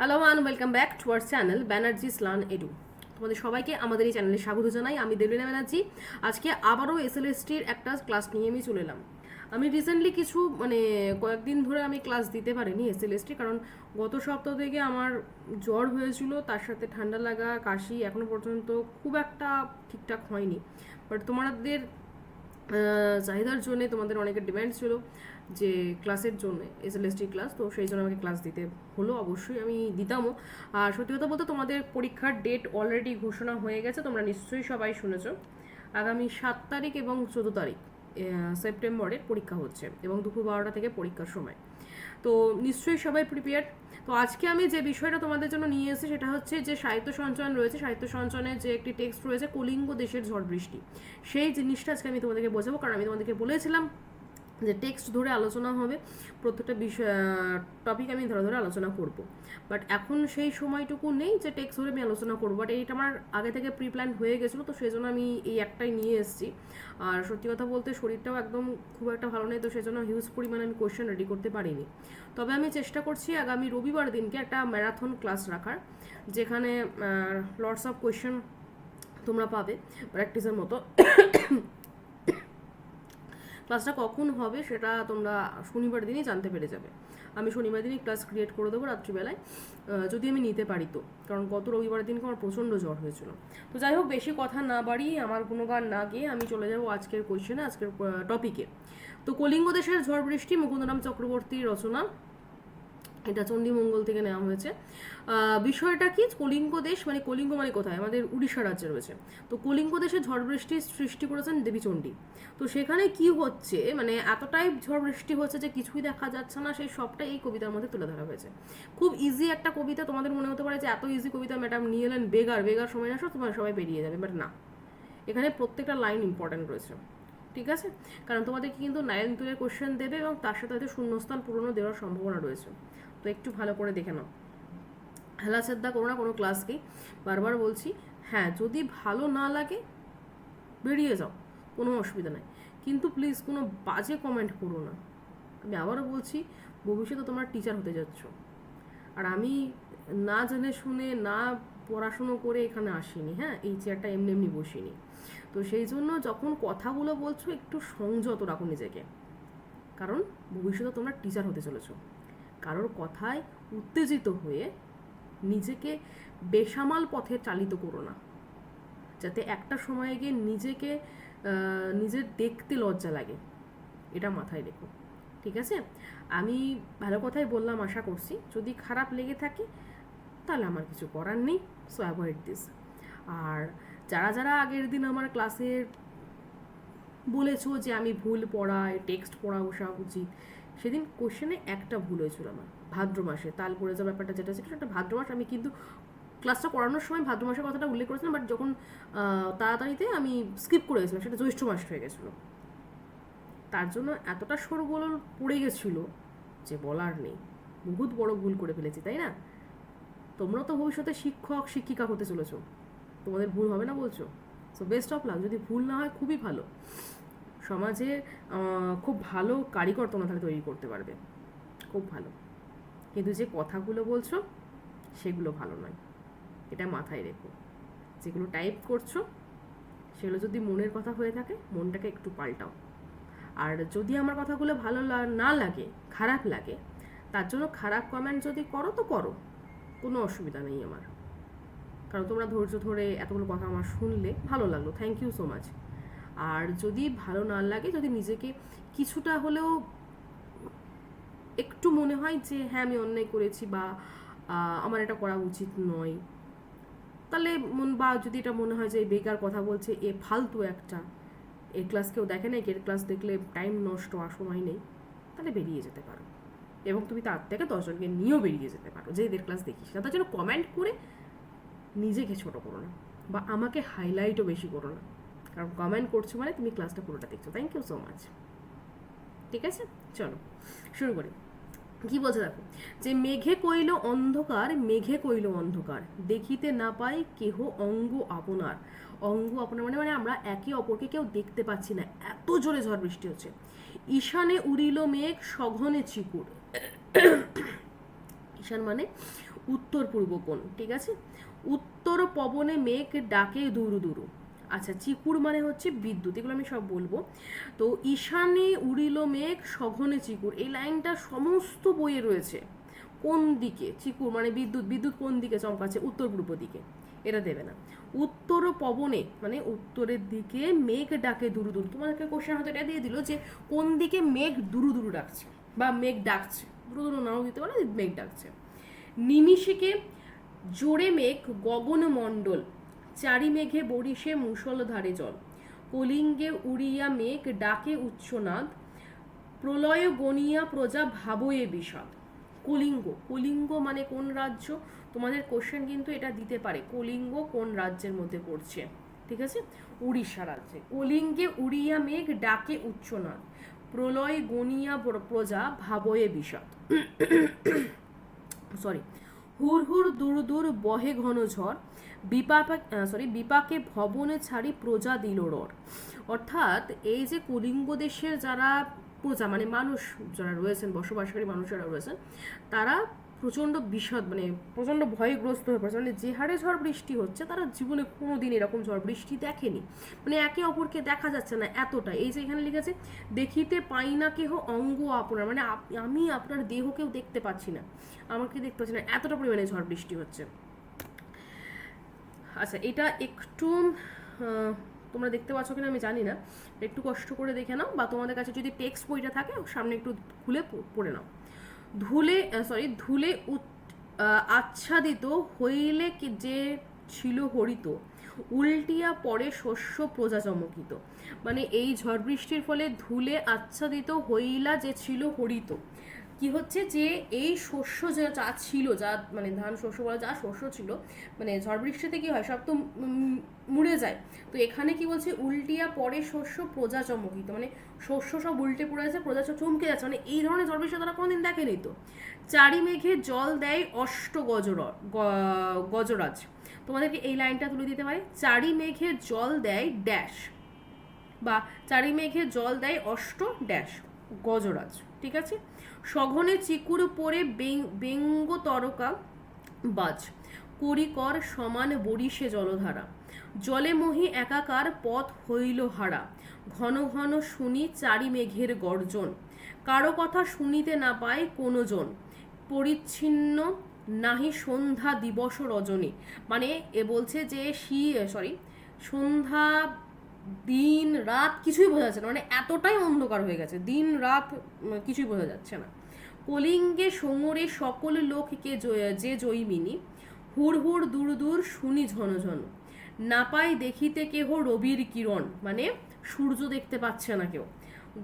Hello one welcome back to our channel Banerjee স্লান edu তোমাদের সবাইকে আমাদের এই চ্যানেলে স্বাগত জানাই। আমি দেবলীনা ব্যানার্জি। আজকে আবারও এসএলএসটির একটা ক্লাস নিয়ে আমি চলে এলাম। আমি রিসেন্টলি কিছু মানে কয়েকদিন ধরে আমি ক্লাস দিতে পারিনি এসএলএসটি কারণ গত সপ্তাহ থেকে আমার জ্বর হয়েছিল, তার সাথে ঠান্ডা লাগা, কাশি এখনও পর্যন্ত খুব একটা ঠিকঠাক হয়নি। বাট তোমাদের চাহিদার জন্য তোমাদের অনেকের ডিমান্ড ছিল। যে ক্লাসের জন্য এসএলএসটি ক্লাস তো সেই জন্য আমাকে ক্লাস দিতে হলো, অবশ্যই আমি দিতামও। আর সত্যি কথা বলতে তোমাদের পরীক্ষার ডেট অলরেডি ঘোষণা হয়ে গেছে, তোমরা নিশ্চয়ই সবাই শুনেছ। আগামী সাত তারিখ এবং চোদ্দ তারিখ সেপ্টেম্বরের পরীক্ষা হচ্ছে এবং দুপুর বারোটা থেকে পরীক্ষার সময়। তো নিশ্চয়ই সবাই প্রিপেয়ার তো আজকে আমি যে বিষয়টা তোমাদের জন্য নিয়ে এসেছি, সেটা হচ্ছে যে সাহিত্য সঞ্চয়ন রয়েছে, সাহিত্য সঞ্চয়নের যে একটি টেক্সট রয়েছে, কলিঙ্গ দেশের ঝড় বৃষ্টি। সেই জিনিসটা আজকে আমি তোমাদেরকে বোঝাবো, কারণ আমি তোমাদেরকে বলেছিলাম যে টেক্সট ধরে আলোচনা হবে, প্রত্যেকটা বিষয় টপিক আমি ধরে ধরে আলোচনা করব। বাট এখন সেই সময়টুকু নেই যে টেক্সট ধরে আমি আলোচনা করব। বাট এইটা আমার আগে থেকে প্রি প্ল্যান হয়ে গেছিল, তো সেই জন্য আমি এই একটাই নিয়ে এসেছি। আর সত্যি কথা বলতে শরীরটাও একদম খুব একটা ভালো নেই, তো সেই জন্য হিউজ পরিমাণে আমি কোয়েশ্চেন রেডি করতে পারিনি। তবে আমি চেষ্টা করছি আগামী রবিবার দিনকে একটা ম্যারাথন ক্লাস রাখার, যেখানে লর্ডস অফ কোয়েশ্চেন তোমরা পাবে প্র্যাকটিসের মতো। ক্লাসটা কখন হবে সেটা তোমরা শনিবার দিনই জানতে পেরে যাবে। আমি শনিবার দিনই ক্লাস ক্রিয়েট করে দেবো রাত্রিবেলায়। যদি আমি নিতে পারি তো। কারণ গত রবিবার দিনকে আমার প্রচণ্ড জ্বর হয়েছিল। তো যাই হোক, বেশি কথা না বাড়িয়ে আমার কোনো গান না গিয়ে আমি চলে যাব আজকের কোয়েশ্চেনে আজকের টপিকে তো কলিঙ্গ দেশের ঝড় বৃষ্টি, মুকুন্দরাম চক্রবর্তীর রচনা। এটা চণ্ডীমঙ্গল থেকে নেওয়া হয়েছে। বিষয়টা কি? কলিঙ্গ দেশ মানে কলিঙ্গ মানে কোথায়? আমাদের উড়িষ্যা রাজ্যে রয়েছে। তো কলিঙ্গ দেশে ঝড় বৃষ্টির সৃষ্টি করেছেন দেবী চণ্ডী। তো সেখানে কি হচ্ছে? মানে এতটাই ঝড় বৃষ্টি হচ্ছে যে কিছুই দেখা যাচ্ছে না, সেই সবটাই এই কবিতার মধ্যে তুলে ধরা হয়েছে। খুব ইজি একটা কবিতা, তোমাদের মনে হতে পারে যে এত ইজি কবিতা ম্যাডাম নিয়ে এলেন বেগার বেগার সময় আসো, তোমার সবাই বেরিয়ে যাবে বাট না। এখানে প্রত্যেকটা লাইন ইম্পর্ট্যান্ট রয়েছে। ঠিক আছে? কারণ তোমাদেরকে কিন্তু নাইন তুলের কোশ্চেন দেবে এবং তার সাথে হয়তো শূন্যস্থান পূরণও দেওয়ার সম্ভাবনা রয়েছে। তো একটু ভালো করে দেখে নাও। হেলা শ্রদ্ধা করো না কোনো ক্লাসকেই বারবার বলছি হ্যাঁ যদি ভালো না লাগে, বেরিয়ে যাও, কোনো অসুবিধা নাই। কিন্তু প্লিজ কোনো বাজে কমেন্ট করো না। আমি আবারও বলছি, ভবিষ্যতে তোমরা টিচার হতে যাচ্ছ। আর আমি না জেনে শুনে, না পড়াশুনো করে এখানে আসিনি হ্যাঁ এই চেয়ারটা এমনি এমনি বসিনি। তো সেই জন্য যখন কথাগুলো বলছো, একটু সংযত রাখো নিজেকে। কারণ ভবিষ্যতে তোমরা টিচার হতে চলেছো। কারোর কথায় উত্তেজিত হয়ে নিজেকে বেসামাল পথে চালিত করো না। যাতে একটা সময়ে গিয়ে নিজেকে নিজের দেখতে লজ্জা লাগে। এটা মাথায় রেখো। ঠিক আছে? আমি ভালো কথাই বললাম, আশা করছি। যদি খারাপ লেগে থাকে, তাহলে আমার কিছু করার নেই। সো অ্যাভয়েড দিস আর যারা যারা আগের দিন আমার ক্লাসে বলেছ যে আমি ভুল পড়াই টেক্সট পড়া বসা উচিত সেদিন কোশ্চেনে একটা ভুল হয়েছিল আমার, ভাদ্র মাসে। তাল পড়ে যাওয়ার ব্যাপারটা যেটা ছিল সেটা ভাদ্র মাস, আমি কিন্তু ক্লাসটা করানোর সময় ভাদ্র মাসের কথাটা উল্লেখ করেছিলাম বাট যখন তাড়াতাড়িতে আমি স্কিপ করে গেছিলাম, সেটা জ্যৈষ্ঠ মাস হয়ে গেছিল। তার জন্য এতটা সরগোল পড়ে গেছিল যে বলার নেই। বহুত বড় ভুল করে ফেলেছি, তাই না? তোমরা তো ভবিষ্যতে শিক্ষক, শিক্ষিকা হতে চলেছো। তোমাদের ভুল হবে না বলছো? সো বেস্ট অফ লাক যদি ভুল না হয়, খুবই ভালো। সমাজে খুব ভালো কারিগর তোমরা তাহলে তৈরি করতে পারবে। খুব ভালো। কিন্তু যে কথাগুলো বলছো, সেগুলো ভালো নয়। এটা মাথায় রেখো। যেগুলো টাইপ করছ, সেগুলো যদি মনের কথা হয়ে থাকে, মনটাকে একটু পাল্টাও। আর যদি আমার কথাগুলো ভালো না লাগে, খারাপ লাগে, তার জন্য খারাপ কমেন্ট যদি করো, তো করো। কোনো অসুবিধা নেই আমার। কারণ তোমরা ধৈর্য ধরে এতগুলো কথা আমার শুনলে ভালো লাগল। থ্যাংক ইউ সো মাচ আর যদি ভালো না লাগে, যদি নিজেকে কিছুটা হলেও একটু মনে হয় যে হ্যাঁ আমি অন্যায় করেছি বা আমার এটা করা উচিত নয়, তাহলে মন, বা যদি এটা মনে হয় যে বেকার কথা বলছে, এ ফালতু একটা এর ক্লাস কেউ দেখে না এর ক্লাস দেখলে টাইম নষ্ট, আর সময় নেই, তাহলে বেরিয়ে যেতে পারো। এবং তুমি তার থেকে দশজনকে নিয়েও বেরিয়ে যেতে পারো, যে এদের ক্লাস দেখিস না, তার জন্য কমেন্ট করে নিজেকে ছোট করো না, বা আমাকে হাইলাইটও বেশি করো না। কারণ কমেন্ট করছ মানে তুমি ক্লাসটা পুরোটা দেখছ। থ্যাংক ইউ সো মাচ ঠিক আছে? চলো, শুরু করি। কি বলছে দেখো? যে মেঘে কইল অন্ধকার, মেঘে কইল অন্ধকার। দেখিতে না পাই কেহ অঙ্গ আপনার। অঙ্গ আপনার মানে মানে আমরা একে অপরকে কেউ দেখতে পাচ্ছি না। এত জোরে ঝড় বৃষ্টি হচ্ছে। ঈশানে উড়িল মেঘ, সঘনে চিকুর। ঈশান মানে উত্তর পূর্ব কোণ, ঠিক আছে? উত্তর পবনে মেঘ ডাকে দুরু দুরু। আচ্ছা চিকুর মানে হচ্ছে বিদ্যুৎ, এগুলো আমি সব বলব। তো ঈশানে, উড়িল, মেঘ, সঘনে চিকুর, এই লাইনটা সমস্ত বইয়ে রয়েছে। কোন দিকে? চিকুর মানে বিদ্যুৎ বিদ্যুৎ কোন দিকে? চমকাচ্ছে উত্তর পূর্ব দিকে, এটা দেবে না। উত্তর পবনে মানে উত্তরের দিকে মেঘ ডাকে দুরু দুরু তোমাদেরকে কোশ্চেন হয়তো এটা দিয়ে দিল যে কোন দিকে মেঘ দুরু দুরু ডাকছে, বা মেঘ ডাকছে, দুরু দুরু নাও দিতে পারে, মেঘ ডাকছে। নিমিষেকে জোরে মেঘ গগন মণ্ডল চারি মেঘে বরিশে মুষলধারে জল। কলিঙ্গে উড়িয়া মেঘ ডাকে উচ্চনাদ প্রলয় গনিয়া প্রজা ভাবয়ে বিষাদ। কলিঙ্গ কলিঙ্গ মানে কোন রাজ্য? তোমাদের কোশ্চেন কিন্তু এটা দিতে পারে। কলিঙ্গ কোন রাজ্যের মধ্যে পড়ছে? ঠিক আছে? উড়িষ্যা রাজ্যে। কলিঙ্গে উড়িয়া মেঘ ডাকে উচ্চনাদ প্রলয় গনিয়া প্রজা ভাবয়ে বিষাদ। সরি হুর হুর দূর দূর বহে ঘন ঝড়। বিপাকে সরি বিপাকে ভবনে ছাড়ি প্রজা দিল রর। অর্থাৎ এই যে কলিঙ্গ দেশের যারা প্রজা মানে মানুষ যারা রয়েছেন, বসবাসকারী মানুষ যারা রয়েছেন, তারা প্রচণ্ড বিষাদ মানে প্রচণ্ড ভয়গ্রস্ত হয়ে পড়েছে। মানে যে হারে ঝড় বৃষ্টি হচ্ছে, তারা জীবনে কোনো দিন এরকম ঝড় বৃষ্টি দেখেনি। মানে একে অপরকে দেখা যাচ্ছে না এতটা। এই যে এখানে লিখেছে, দেখিতে পাই না কেহ অঙ্গ আপনার। মানে আমি আপনার দেহকেও দেখতে পাচ্ছি না। আমাকে দেখতে পাচ্ছি না। এতটা পরিমাণে ঝড় বৃষ্টি হচ্ছে। আচ্ছা এটা একটু তোমরা দেখতে পাচ্ছ কিনা আমি জানি না। একটু কষ্ট করে দেখে নাও, বা তোমাদের কাছে যদি টেক্সট বইটা থাকে, সামনে একটু খুলে পড়ে নাও। ধুলে সরি ধুলে আচ্ছাদিত হইলে কি যে ছিল হরিত, উল্টিয়া পরে শস্য প্রজা চমকিত। মানে এই ঝড় বৃষ্টির ফলে ধুলে আচ্ছাদিত হইলা যে ছিল হরিত। কি হচ্ছে যে এই শস্য যা যা ছিল, যা মানে ধান শস্য বলা যা শস্য ছিল মানে ঝড় বৃষ্টিতে কি হয়, সব তো মুড়ে যায়। তো এখানে কি বলছে, উল্টিয়া পরে শস্য প্রজা চমকিত মানে শস্য সব উল্টে পড়ে আছে প্রজা চমকে যাচ্ছে মানে এই ধরনের ঝড় বৃষ্টি তারা কোনোদিন দেখেনি তো। চারি মেঘে জল দেয় অষ্ট গজর গজরাজ। তোমাদেরকে এই লাইনটা তুলে দিতে পারে, চারি মেঘে জল দেয় ড্যাশ, বা চারি মেঘে জল দেয় অষ্ট ড্যাশ, গজরাজ, ঠিক আছে? সঘনে চিকুর পরে বেঙ্গ তরকা বাজ। করিকর সমান বরিশে জলধারা। জলে মহি একাকার পথ হইল হারা। ঘন ঘন শুনি চারি মেঘের গর্জন। কারও কথা শুনিতে না পায় কোনো জন। পরিচ্ছিন্ন নাহি সন্ধ্যা দিবস রজনী। মানে এ বলছে যে শি সরি সন্ধ্যা দিন রাত কিছুই বোঝা যাচ্ছে না। মানে এতটাই অন্ধকার হয়ে গেছে। দিন রাত কিছুই বোঝা যাচ্ছে না। কলিঙ্গে সমরে সকল লোককে যে জৈমিনী হুড় হুড় দূর দূর শুনি ঝন ঝন। না পাই দেখিতে কেহ রবির কিরণ মানে সূর্য দেখতে পাচ্ছে না কেউ।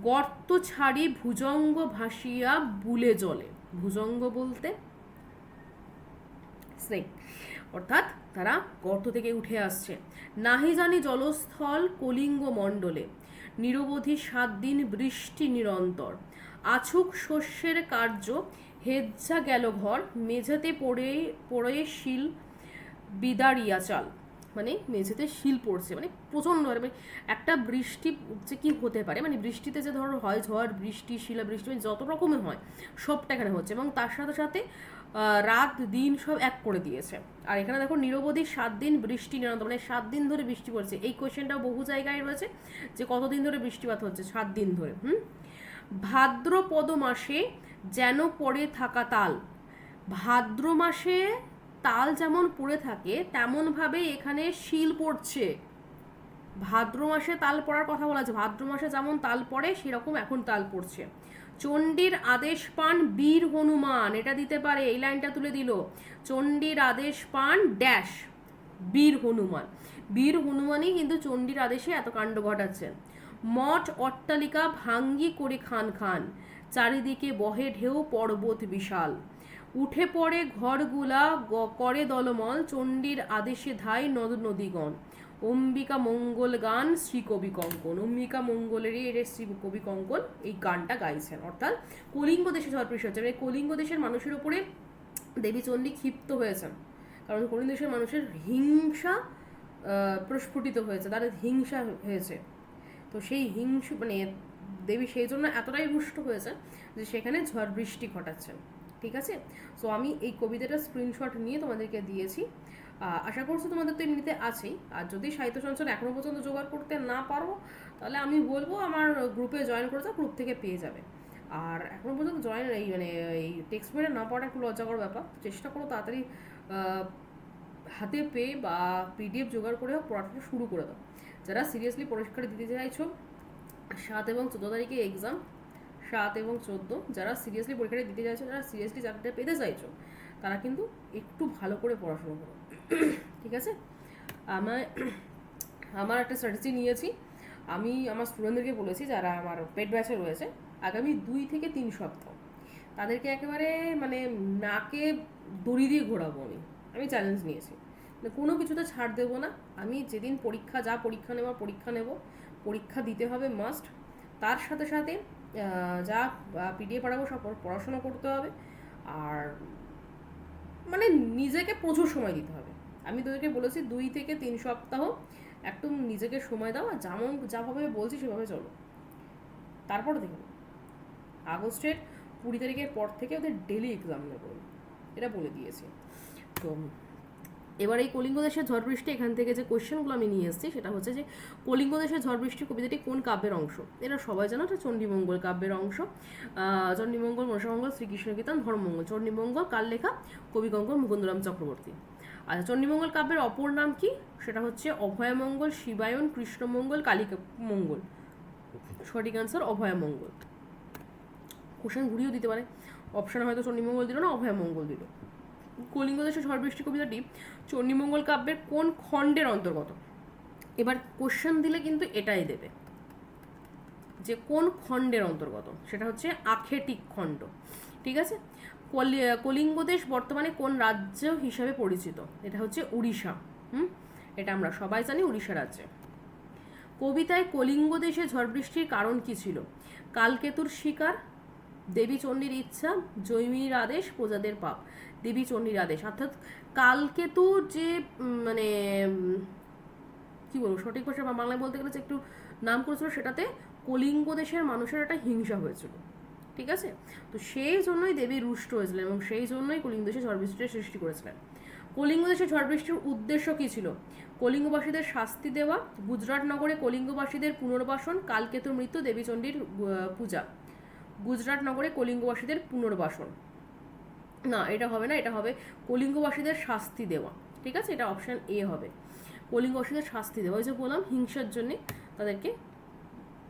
গর্ত ছাড়ি ভুজঙ্গ ভাসিয়া বুলে জলে ভুজঙ্গ বলতে? স্নেক অর্থাৎ তারা গর্ত থেকে উঠে আসছে। নাহি জানি জলস্থল কলিঙ্গ মণ্ডলে। নিরবধি সাত দিন বৃষ্টি নিরন্তর। আছুক শস্যের কার্য, হেজ্জা গেল ঘর, মেঝেতে পড়ে পড়ে শিল বিদারিয়া চাল। মানে মেঝেতে শিল পড়ছে মানে প্রচণ্ড মানে একটা বৃষ্টি যে কি হতে পারে মানে বৃষ্টিতে যে ধরো হয় ঝড়, বৃষ্টি শিলা বৃষ্টি মানে যত রকমের হয়, সবটা এখানে হচ্ছে এবং তার সাথে সাথে রাত, দিন সব এক করে দিয়েছে। আর এখানে দেখো নিরবধি সাত দিন বৃষ্টি নিরন্তর মানে সাত দিন ধরে বৃষ্টি পড়ছে। এই কোয়েশ্চেনটাও বহু জায়গায় রয়েছে যে কতদিন ধরে বৃষ্টিপাত হচ্ছে, সাত দিন ধরে, হুম? ভাদ্রপদ মাসে যেন পড়ে থাকা তাল। ভাদ্র মাসে তাল যেমন পড়ে থাকে, তেমনভাবে এখানে শিল পড়ছে। ভাদ্র মাসে তাল পড়ার কথা বলা আছে। ভাদ্র মাসে যেমন তাল পড়ে, সেরকম এখন তাল পড়ছে। চণ্ডীর আদেশ পান বীর হনুমান। এটা দিতে পারে, এই লাইনটা তুলে দিল। চণ্ডীর আদেশ পান ড্যাশ, বীর হনুমান। বীর হনুমানই কিন্তু চণ্ডীর আদেশে এত কাণ্ড ঘটাচ্ছেন মঠ অট্টালিকা ভাঙ্গি করে খান খান। চারিদিকে বহে ঢেউ, পর্বত বিশাল। উঠে পড়ে ঘরগুলা করে দলমল, চণ্ডীর আদেশে ধাই নদ নদীগণ। অম্বিকা মঙ্গল গান শ্রী কবি কঙ্কন। অম্বিকা মঙ্গলেরই এর শ্রী কবি কঙ্কন এই গানটা গাইছেন। অর্থাৎ কলিঙ্গ দেশে ঝড় বৃষ্টি হচ্ছে। মানে কলিঙ্গ দেশের মানুষের উপরে দেবী চণ্ডী ক্ষিপ্ত হয়েছেন। কারণ কলিঙ্গ দেশের মানুষের হিংসা প্রস্ফুটিত হয়েছে। তাদের হিংসা হয়েছে। তো সেই হিংসু মানে দেবী সেই জন্য এতটাই রুষ্ট হয়েছে যে সেখানে ঝড় বৃষ্টি ঘটাচ্ছেন ঠিক আছে? সো আমি এই কবিতাটা স্ক্রিনশট নিয়ে তোমাদেরকে দিয়েছি। আশা করছি তোমাদের তো এমনিতে আছেই। আর যদি সাহিত্য সঞ্চয় এখনও পর্যন্ত জোগাড় করতে না পারো, তাহলে আমি বলব আমার গ্রুপে জয়েন করে যাও গ্রুপ থেকে পেয়ে যাবে। আর এখনও পর্যন্ত জয়েন এই মানে এই টেক্সট বইটা না পড়া একটু লজ্জাকর ব্যাপার। চেষ্টা করো তাড়াতাড়ি হাতে পেয়ে বা পিডিএফ জোগাড় করে পড়াটা শুরু করে দাও। যারা সিরিয়াসলি পরীক্ষা দিতে চাইছো, সাত এবং চোদ্দ তারিখে এক্সাম সাত এবং চোদ্দ, যারা সিরিয়াসলি পরীক্ষাটা দিতে চাইছো, যারা সিরিয়াসলি চাকরিটা পেতে চাইছো, তারা কিন্তু একটু ভালো করে পড়াশোনা করো, ঠিক আছে? আমার আমার একটা স্ট্র্যাটেজি নিয়েছি। আমি আমার স্টুডেন্টদেরকে বলেছি, যারা আমার পেট ব্যাচে রয়েছে, আগামী দুই থেকে তিন সপ্তাহ, তাদেরকে একেবারে মানে নাকে দড়ি দিয়ে ঘোরাবো আমি। আমি চ্যালেঞ্জ নিয়েছি। কোনো কিছুতে ছাড় দেবো না। আমি যেদিন পরীক্ষা, যা পরীক্ষা নেওয়ার পরীক্ষা নেব। পরীক্ষা দিতে হবে মাস্ট তার সাথে সাথে যা পিডিএ পড়াবো সব পড়াশোনা করতে হবে। আর মানে নিজেকে প্রচুর সময় দিতে হবে। আমি তোদেরকে বলেছি, দুই থেকে তিন সপ্তাহ একটু নিজেকে সময় দাও। আর যেমন, যাভাবে বলছি, সেভাবে চলো। তারপর দেখো আগস্টের কুড়ি তারিখের পর থেকে ওদের ডেলি এক্সাম নেব এটা বলে দিয়েছি। তো এবার এই কলিঙ্গ দেশের ঝড় বৃষ্টি এখান থেকে যে কোয়েশ্চেনগুলো আমি নিয়ে এসেছি, সেটা হচ্ছে যে কলিঙ্গ দেশের ঝড় বৃষ্টি কবিতাটি কোন কাব্যের অংশ? এটা সবাই জানো এটা চণ্ডীমঙ্গল কাব্যের অংশ। চণ্ডীমঙ্গল, মনসামঙ্গল, শ্রীকৃষ্ণ কীর্তন ধর্মমঙ্গল। চণ্ডীমঙ্গল কার লেখা? কবিগঙ্গল মুকুন্দরাম চক্রবর্তী। আচ্ছা চণ্ডীমঙ্গল কাব্যের অপর নাম কি? সেটা হচ্ছে অভয়মঙ্গল, শিবায়ন, কৃষ্ণমঙ্গল কালিকা মঙ্গল সঠিক অ্যান্সার অভয়মঙ্গল। কোশ্চেন ঘুরিয়েও দিতে পারে। অপশন হয়তো চণ্ডীমঙ্গল দিল না, অভয়মঙ্গল দিল। কলিঙ্গ দেশের ঝড় বৃষ্টি কবিতাটি চণ্ডীমঙ্গল কাব্যের কোন খণ্ডের অন্তর্গত? এবার কোশ্চেন দিলে কিন্তু এটাই দেবে। যে কোন খণ্ডের অন্তর্গত? সেটা হচ্ছে আখেটিক খণ্ড। ঠিক আছে? কলি- কলিঙ্গ দেশ বর্তমানে কোন রাজ্য হিসাবে পরিচিত? এটা হচ্ছে উড়িষ্যা। হুম? এটা আমরা সবাই জানি উড়িষ্যা রাজ্যে। কবিতায় কলিঙ্গ দেশে ঝড় বৃষ্টির কারণ কি ছিল? কালকেতুর শিকার দেবী চণ্ডীর ইচ্ছা জৈমিনীর আদেশ, প্রজাদের পাপ। দেবী চণ্ডীর আদেশ। অর্থাৎ কালকেতুর যে মানে কি বলব, সঠিক ভাষা বা বাংলায় বলতে গেলে যে একটু নাম করেছিল সেটাতে কলিঙ্গ দেশের মানুষের একটা হিংসা হয়েছিল। ঠিক আছে? তো সেই জন্যই দেবী রুষ্ট হয়েছিলেন এবং সেই জন্যই কলিঙ্গ দেশে ঝড় বৃষ্টির সৃষ্টি করেছিলেন। কলিঙ্গ দেশে ঝড় বৃষ্টির উদ্দেশ্য কী ছিল? কলিঙ্গবাসীদের শাস্তি দেওয়া, গুজরাট নগরে কলিঙ্গবাসীদের পুনর্বাসন, কালকেতুর মৃত্যু দেবীচণ্ডীর পূজা। গুজরাট নগরে কলিঙ্গবাসীদের পুনর্বাসন। না, এটা হবে না, এটা হবে কলিঙ্গবাসীদের শাস্তি দেওয়া। ঠিক আছে? এটা অপশান এ হবে। কলিঙ্গবাসীদের শাস্তি দেওয়া। ওই যে বললাম, হিংসার জন্যে তাদেরকে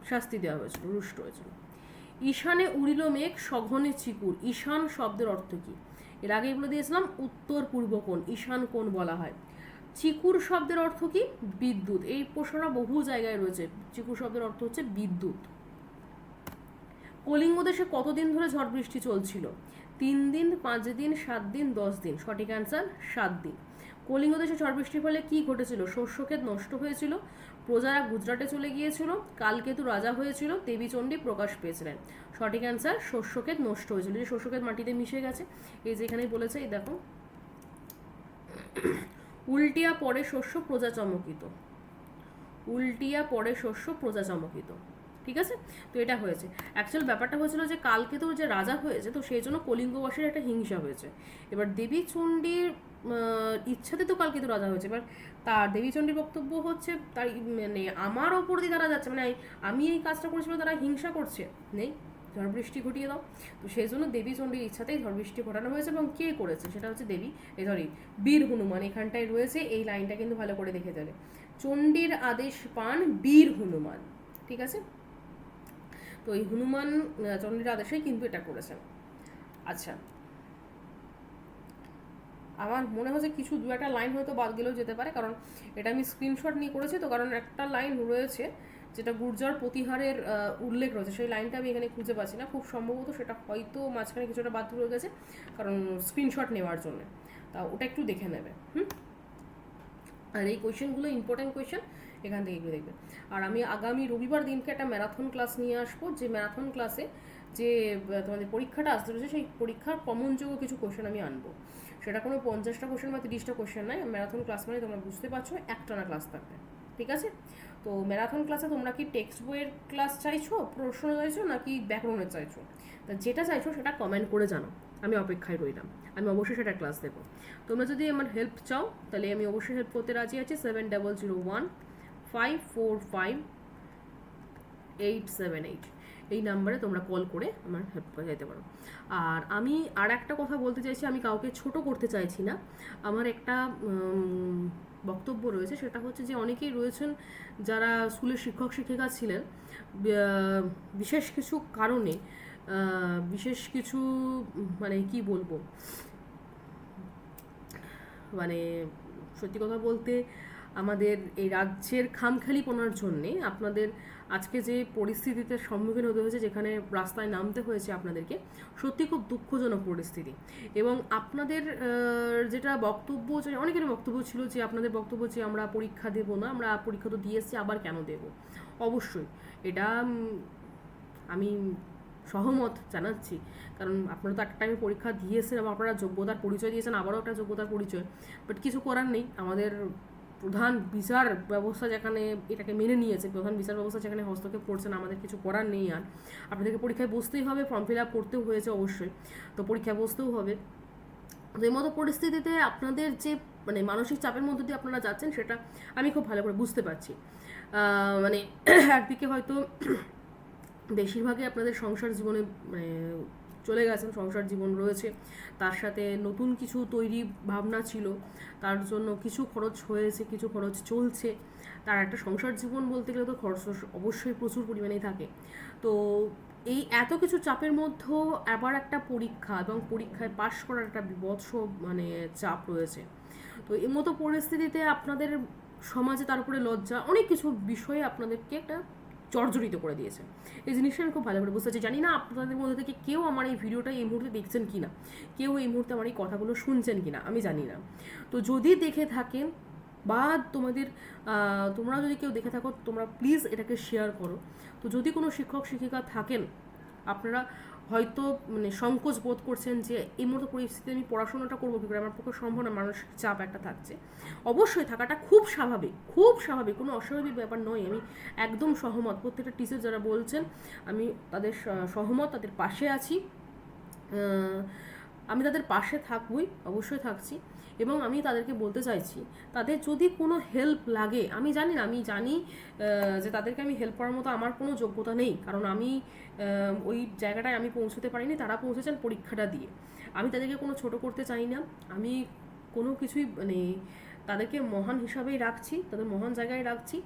শাস্তি দেওয়া হয়েছিল রুষ্ট হয়েছিল ঈশানে উড়িল মেঘ, সঘনে চিকুর। ঈশান শব্দের অর্থ কী? এর আগে এগুলো দিয়েছিলাম, উত্তর পূর্ব কোণ, ঈশান কোণ বলা হয়। চিকুর শব্দের অর্থ কি? বিদ্যুৎ। এই প্রশ্নটা বহু জায়গায় রয়েছে। চিকুর শব্দের অর্থ হচ্ছে বিদ্যুৎ। কলিঙ্গ দেশে কতদিন ধরে ঝড় বৃষ্টি চলছিল? তিন দিন, পাঁচ দিন, সাত দিন, দশ দিন? সঠিক অ্যান্সার সাত দিন। কলিঙ্গ দেশে ঝড় বৃষ্টির ফলে কি ঘটেছিল? শস্যক্ষেত নষ্ট হয়েছিল, প্রজারা গুজরাটে চলে গিয়েছিল, কালকেতু রাজা হয়েছিল, দেবীচণ্ডী প্রকাশ পেয়েছিলেন। সঠিক অ্যান্সার শস্যক্ষেত নষ্ট হয়েছিল। যে শস্যক্ষেত মাটিতে মিশে গেছে, এই যে এখানেই বলেছে, এই দেখো। উল্টিয়া পরে শস্য প্রজা চমকিত উল্টিয়া পরে শস্য প্রজা চমকিত ঠিক আছে? তো এটা হয়েছে। অ্যাকচুয়াল ব্যাপারটা হয়েছিল যে, কালকে তো যে রাজা হয়েছে, তো সেই জন্য কলিঙ্গবাসীর একটা হিংসা হয়েছে। এবার দেবী চণ্ডীর ইচ্ছাতে তো কালকে তো রাজা হয়েছে। এবার তার, দেবী চণ্ডীর বক্তব্য হচ্ছে, তার মানে আমার ওপর দিয়ে তারা যাচ্ছে। মানে আমি এই কাজটা করেছি বলে তারা হিংসা করছে। নেই? ঝড় বৃষ্টি ঘটিয়ে দাও। তো সেই জন্য দেবী চণ্ডীর ইচ্ছাতেই ঝড় বৃষ্টি ঘটানো হয়েছে এবং কে করেছে সেটা হচ্ছে দেবী। এই সরি বীর হনুমান এখানটায় রয়েছে। এই লাইনটা কিন্তু ভালো করে দেখে যাবে। চণ্ডীর আদেশ পান বীর হনুমান। ঠিক আছে? তো এই হনুমান আহ, চণ্ডীর আদেশেই কিন্তু এটা করেছেন। আচ্ছা। আমার মনে হচ্ছে কিছু দু একটা লাইন হয়তো বাদ গেলেও যেতে পারে কারণ এটা আমি স্ক্রিনশট নিয়ে করেছি তো কারণ একটা লাইন রয়েছে যেটা গুর্জর প্রতিহারের উল্লেখ রয়েছে। সেই লাইনটা আমি এখানে খুঁজে পাচ্ছি না। খুব সম্ভবত সেটা হয়তো মাঝখানে কিছুটা বাদ রয়ে গেছে কারণ স্ক্রিনশট নেওয়ার জন্য। তা ওটা একটু দেখে নেবে। হুম? আর এই কোয়েশ্চেনগুলো ইম্পর্টেন্ট কোয়েশ্চেন এখান থেকে এগুলো দেখবে। আর আমি আগামী রবিবার দিনকে একটা ম্যারাথন ক্লাস নিয়ে আসব, যে ম্যারাথন ক্লাসে যে তোমাদের পরীক্ষাটা আসতে রয়েছে সেই পরীক্ষার কমনযোগ্য কিছু কোয়েশ্চেন আমি আনব। সেটা কোনো পঞ্চাশটা কোয়েশ্চেন বা তিরিশটা কোয়েশ্চেন নয় ম্যারাথন ক্লাস মানে তোমরা বুঝতে পারছ, একটানা ক্লাস থাকবে। ঠিক আছে? তো ম্যারাথন ক্লাসে তোমরা কি টেক্সট বইয়ের ক্লাস চাইছো, প্রশ্ন চাইছো, নাকি ব্যাকরণের চাইছো? তা যেটা চাইছো সেটা কমেন্ট করে জানো আমি অপেক্ষায় রইলাম। আমি অবশ্যই সেটা ক্লাস দেবো। তোমরা যদি আমার হেল্প চাও, তাহলে আমি অবশ্যই হেল্প করতে রাজি আছি seven double zero one five four five eight seven eight এই নাম্বারে তোমরা কল করে আমার হেল্প করে যেতে পারো। আর আমি আর একটা কথা বলতে চাইছি, আমি কাউকে ছোট করতে চাইছি না। আমার একটা বক্তব্য রয়েছে, সেটা হচ্ছে যে অনেকেই রয়েছেন যারা স্কুলের শিক্ষক, শিক্ষিকা ছিলেন। বিশেষ কিছু কারণে বিশেষ কিছু মানে কি বলব? মানে সত্যি কথা বলতে আমাদের এই রাজ্যের খামখেয়ালিপনার জন্যে আপনাদের আজকে যে পরিস্থিতিতে সম্মুখীন হতে হয়েছে, যেখানে রাস্তায় নামতে হয়েছে আপনাদেরকে সত্যি খুব দুঃখজনক পরিস্থিতি। এবং আপনাদের যেটা বক্তব্য অনেকের বক্তব্য ছিল যে আপনাদের বক্তব্য যে আমরা পরীক্ষা দেব না, আমরা পরীক্ষা তো দিয়ে এসেছি, আবার কেন দেব? অবশ্যই, এটা আমি সহমত জানাচ্ছি। কারণ আপনারা তো একটা টাইমে পরীক্ষা দিয়েছেন এবং আপনারা যোগ্যতার পরিচয় দিয়েছেন, আবারও একটা যোগ্যতার পরিচয়। বাট কিছু করার নেই, আমাদের প্রধান বিচার ব্যবস্থা যেখানে এটাকে মেনে নিয়েছে, প্রধান বিচার ব্যবস্থা যেখানে হস্তক্ষেপ করছেন, আমাদের কিছু করার নেই আর। আপনাদেরকে পরীক্ষায় বসতেই হবে ফর্ম ফিল আপ করতেও হয়েছে অবশ্যই। তো পরীক্ষায় বসতেও হবে। তো এই মতো পরিস্থিতিতে আপনাদের যে মানে মানসিক চাপের মধ্যে দিয়ে আপনারা যাচ্ছেন, সেটা আমি খুব ভালো করে বুঝতে পারছি। মানে একদিকে হয়তো বেশিরভাগই আপনাদের সংসার জীবনে মানে চলে গেছেন, সংসার জীবন রয়েছে। তার সাথে নতুন কিছু তৈরি ভাবনা ছিল। তার জন্য কিছু খরচ হয়েছে, কিছু খরচ চলছে। তার একটা সংসার জীবন বলতে গেলে তো খরচ অবশ্যই প্রচুর পরিমাণেই থাকে। তো এই এত কিছু চাপের মধ্যেও আবার একটা পরীক্ষা এবং পরীক্ষায় পাশ করার একটা বিভৎস মানে চাপ রয়েছে। তো এর মতো পরিস্থিতিতে আপনাদের সমাজে তার উপরে লজ্জা, অনেক কিছু বিষয়ে আপনাদেরকে একটা জর্জরিত করে দিয়েছে এই জিনিসটা আমি খুব ভালো করে বুঝতে পারছি। জানি না আপনাদের মধ্যে থেকে কেউ আমার এই ভিডিওটা এই মুহূর্তে দেখছেন কি না কেউ এই মুহূর্তে আমার এই কথাগুলো শুনছেন কি না আমি জানি না। তো যদি দেখে থাকেন বা তোমাদের তোমরা যদি কেউ দেখে থাকো, তোমরা প্লিজ এটাকে শেয়ার করো। তো যদি কোনো শিক্ষক শিক্ষিকা থাকেন, আপনারা হয়তো মানে সংকোচ বোধ করছেন যে, এই মতো পরিস্থিতিতে আমি পড়াশোনাটা করব কী করে? আমার পক্ষে সম্ভব না, মানসিক চাপ একটা থাকছে। অবশ্যই থাকাটা খুব স্বাভাবিক খুব স্বাভাবিক, কোনো অস্বাভাবিক ব্যাপার নয়। আমি একদম সহমত। প্রত্যেকটা টিচার যারা বলছেন, আমি তাদের সহমত, তাদের পাশে আছি। আমি তাদের পাশে থাকবই, অবশ্যই থাকছি। এবং আমি তাদেরকে বলতে চাইছি, তাদের যদি কোনো হেল্প লাগে, আমি জানি না, আমি জানি যে তাদেরকে আমি হেল্প করার মতো আমার কোনো যোগ্যতা নেই। কারণ আমি ওই জায়গাটায় আমি পৌঁছতে পারিনি, তারা পৌঁছেছেন পরীক্ষাটা দিয়ে। আমি তাদেরকে কোনো ছোট করতে চাই না। আমি কোনো কিছুই মানে তাদেরকে মহান হিসাবেই রাখছি, তাদের মহান জায়গায় রাখছি।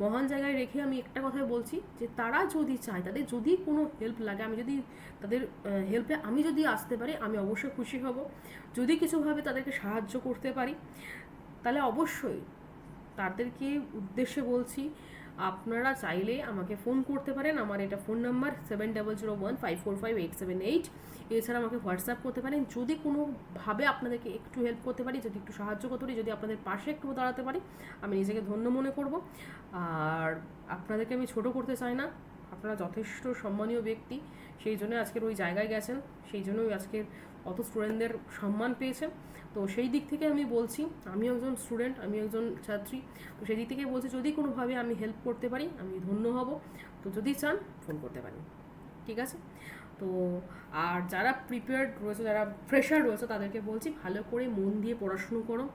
মহান জায়গায় রেখে আমি একটা কথাই বলছি যে তারা যদি চায়, তাদের যদি কোনো হেল্প লাগে, আমি যদি তাদের হেল্পে আমি যদি আসতে পারি, আমি অবশ্যই খুশি হব। যদি কিছুভাবে তাদেরকে সাহায্য করতে পারি, তাহলে অবশ্যই তাদেরকে উদ্দেশ্যে বলছি আপনারা চাইলে আমাকে ফোন করতে পারেন। আমার এটা phone number seven double zero one five four five eight seven eight এছাড়া আমাকে হোয়াটসঅ্যাপ করতে পারেন। যদি কোনোভাবে আপনাদেরকে একটু হেল্প করতে পারি, যদি একটু সাহায্য করতে পারি, যদি আপনাদের পাশে একটু দাঁড়াতে পারি, আমি নিজেকে ধন্য মনে করব। আর আপনাদেরকে আমি ছোট করতে চাই না। আপনারা যথেষ্ট সম্মানীয় ব্যক্তি, সেই জন্য আজকের ওই জায়গায় গেছেন, সেই জন্যই আজকের অত স্টুডেন্টদের সম্মান পেয়েছেন। তো সেই দিক থেকে আমি বলছি আমি একজন স্টুডেন্ট আমি একজন ছাত্রী, তো সেই দিক থেকে বলছি যদি কোনোভাবে আমি হেল্প করতে পারি, আমি ধন্য হব। তো যদি চান ফোন করতে পারেন। ঠিক আছে? তো আর যারা প্রিপেয়ার্ড রয়েছে, যারা ফ্রেশার রয়েছে, তাদেরকে বলছি ভালো করে মন দিয়ে পড়াশুনো করো।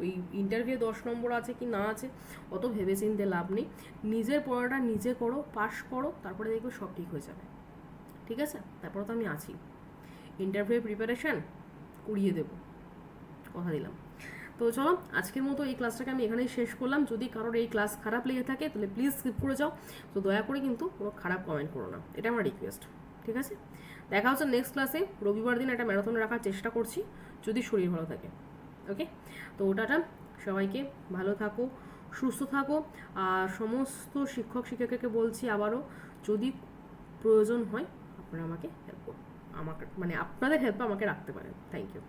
ওই ইন্টারভিউ দশ নম্বর আছে কি না আছে, অত ভেবে চিনতে লাভ নেই। নিজের পড়াটা নিজে করো পাশ করো, তারপরে দেখবে সব ঠিক হয়ে যাবে। ঠিক আছে? তারপরে তো আমি আছি। ইন্টারভিউ প্রিপারেশান করিয়ে দেবো। কথা দিলাম। তো চলো, আজকের মতো এই ক্লাসটাকে আমি এখানেই শেষ করলাম। যদি কারোর এই ক্লাস খারাপ লেগে থাকে, তাহলে প্লিজ স্কিপ করে যাও। তো দয়া করে কিন্তু কোনো খারাপ কমেন্ট করো না। এটা আমার রিকোয়েস্ট ঠিক আছে? দেখা হচ্ছে নেক্সট ক্লাসে রবিবার দিন একটা ম্যারাথন রাখার চেষ্টা করছি, যদি শরীর ভালো থাকে। ওকে তো ওটাটা সবাইকে ভালো থাকো, সুস্থ থাকো। আর সমস্ত শিক্ষক, শিক্ষিকাকে বলছি আবারও, যদি প্রয়োজন হয় আপনারা আমাকে হেল্প করুন। আমাকে মানে আপনাদের হেল্প আমাকে রাখতে পারেন। Thank you